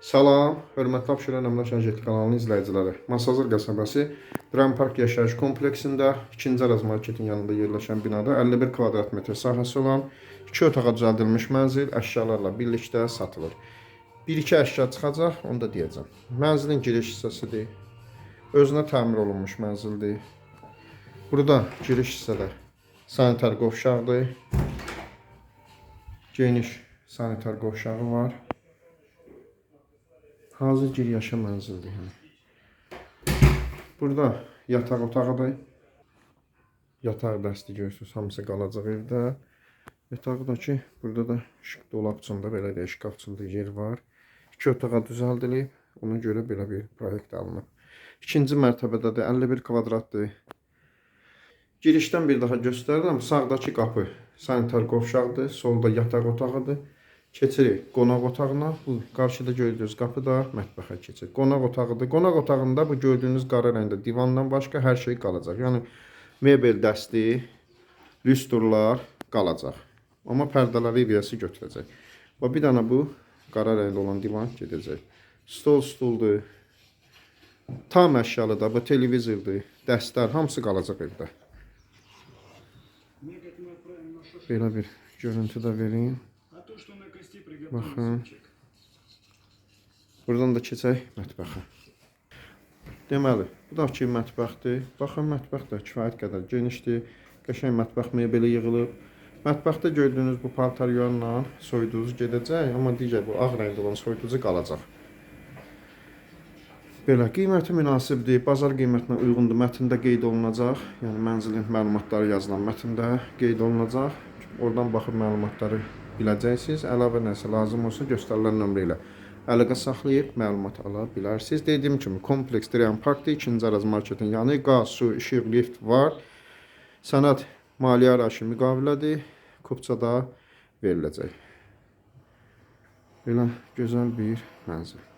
Salam, hörmətli Abşeron Əmlak Agentlik kanalının izləyiciləri. Masazır qəsəbəsi Dram Park yaşayış kompleksində 2-ci Araz marketin yanında yerləşən binada 51 kvadrat metr sahəsi olan 2 otağa düzəldilmiş mənzil əşyalarla birlikdə satılır. 1-2 əşya çıxacaq, onu da deyəcəm. Mənzilin giriş hissəsidir. Özünə təmir olunmuş mənzildir. Burada giriş hissədə sanitar qovşaqdır. Geniş sanitar qovşağı var. Hazır gir yaşa mənzildir yəni. Burada yataq otağıdır. Yataq dəsti görürsünüz, hamısı qalacaq evdə. Yatağı da ki, burada da dolabçında belə də şkafçında yer var. İki otağa düzəldilib. Ona görə belə bir proyekt alınıb. İkinci mərtəbədə də 51 kvadratdır. Girişdən bir daha göstərirəm. Sağdakı qapı sanitar qovşaqdır, solda yataq otağıdır. Keçirik qonaq otağına. Bu qarşıda gördüyünüz qapı da mətbəxə keçir. Qonaq otağıdır. Qonaq otağında bu gördüyünüz qara rəngdə divandan başqa hər şey qalacaq. Yəni mebel dəsti, lüstrlar qalacaq. Amma pərdələri evriyəsi götürəcək. Və bir dənə bu qara rəngli olan divan gedəcək. Stol stuldur. Tam əşyalıdır, bu televizordur, dəstlər hamısı qalacaq evdə. Belə bir görüntü də verin. Baxın. Buradan da keçək mətbəxə. Deməli, bu da ki mətbəxdir. Baxın, mətbəx də kifayət qədər genişdir. Qəşəng mətbəx mebeli yığılıb. Mətbəxdə gördüyünüz bu paltaryonla soyuducu gedəcək, amma digər bu ağ rəngdə olan soyuducu qalacaq. Belə qiyməti münasibdir, bazar qiymətinə uyğundur. Mətndə qeyd olunacaq, yəni mənzilin məlumatları yazılan mətndə qeyd olunacaq. Oradan baxıb məlumatları biləcəksiniz. Əlavə nəsə lazım olsa göstərilən nömrə ilə əlaqə saxlayıb məlumat ala bilərsiniz. Dediyim kimi kompleks Drian Parkda 2-ci Araz marketin yanı qaz, su, işıq, lift var. Sənəd maliyyə araşı müqavilədir. Kupçada veriləcək. Belə gözəl bir mənzil.